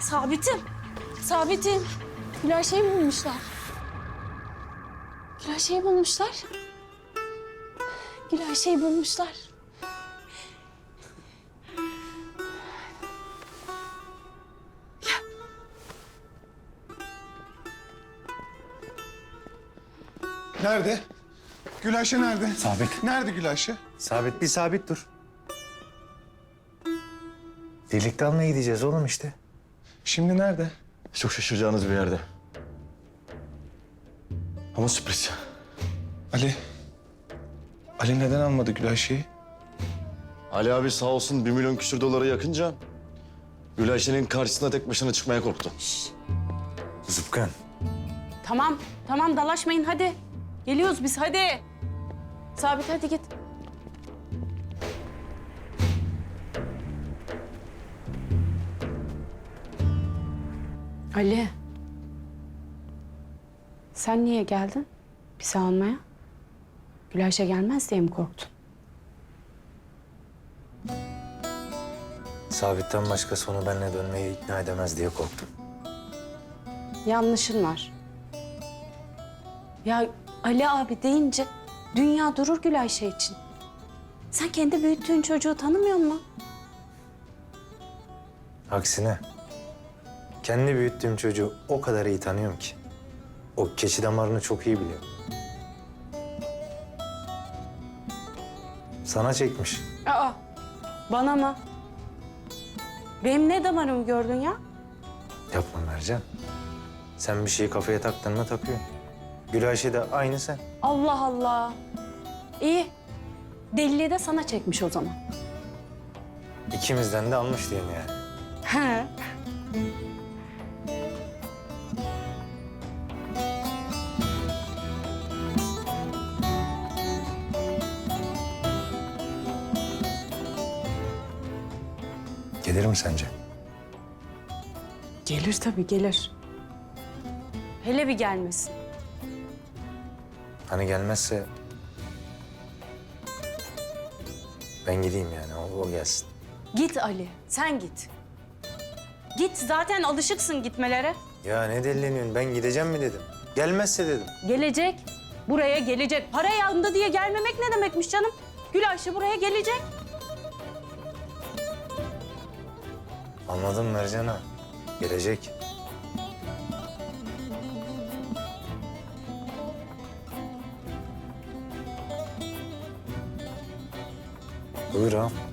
Sabitim. Sabitim. Güler şey bulmuşlar. Güler şey bulmuşlar. Güler şey bulmuşlar. Nerede? Gülayşe nerede? Sabit. Nerede Gülayşe? Sabit bir sabit dur. Birlikte almaya gideceğiz oğlum işte. Şimdi nerede? Çok şaşıracağınız bir yerde. Ama sürpriz. Ali. Ali neden almadı Gülayşe'yi? Ali abi sağ olsun bir milyon küsür dolara yakınca... Gülayşe'nin karşısına tek başına çıkmaya korktu. Zıpkın. Tamam, tamam dalaşmayın hadi. Geliyoruz biz hadi. Sabit hadi git. Ali. Sen niye geldin? Bizi almaya. Gülayşe gelmez diye mi korktun? Sabit'ten başka sonu benimle dönmeye ikna edemez diye korktum. Yanlışın var. Ya Ali abi deyince dünya durur Gülayşe için. Sen kendi büyüttüğün çocuğu tanımıyor musun? Aksine kendi büyüttüğüm çocuğu o kadar iyi tanıyorum ki. O keçi damarını çok iyi biliyorum. Sana çekmiş. Aa, bana mı? Benim ne damarımı gördün ya? Yapma Mercan. Sen bir şeyi kafaya taktın mı takıyorsun. Gülayşe de aynı sen. Allah Allah. İyi. Deliliği de sana çekmiş o zaman. İkimizden de almış diyeyim yani. He. Gelir mi sence? Gelir tabii gelir. Hele bir gelmesin. Hani gelmezse ben gideyim yani o, o gelsin. Git Ali, sen git. Git, zaten alışıksın gitmelere. Ya ne delileniyorsun ben gideceğim mi dedim. Gelmezse dedim. Gelecek, buraya gelecek. Para yandı diye gelmemek ne demekmiş canım? Gülayşe buraya gelecek. Anladım Mercan ha. Gelecek. Buyur ağam.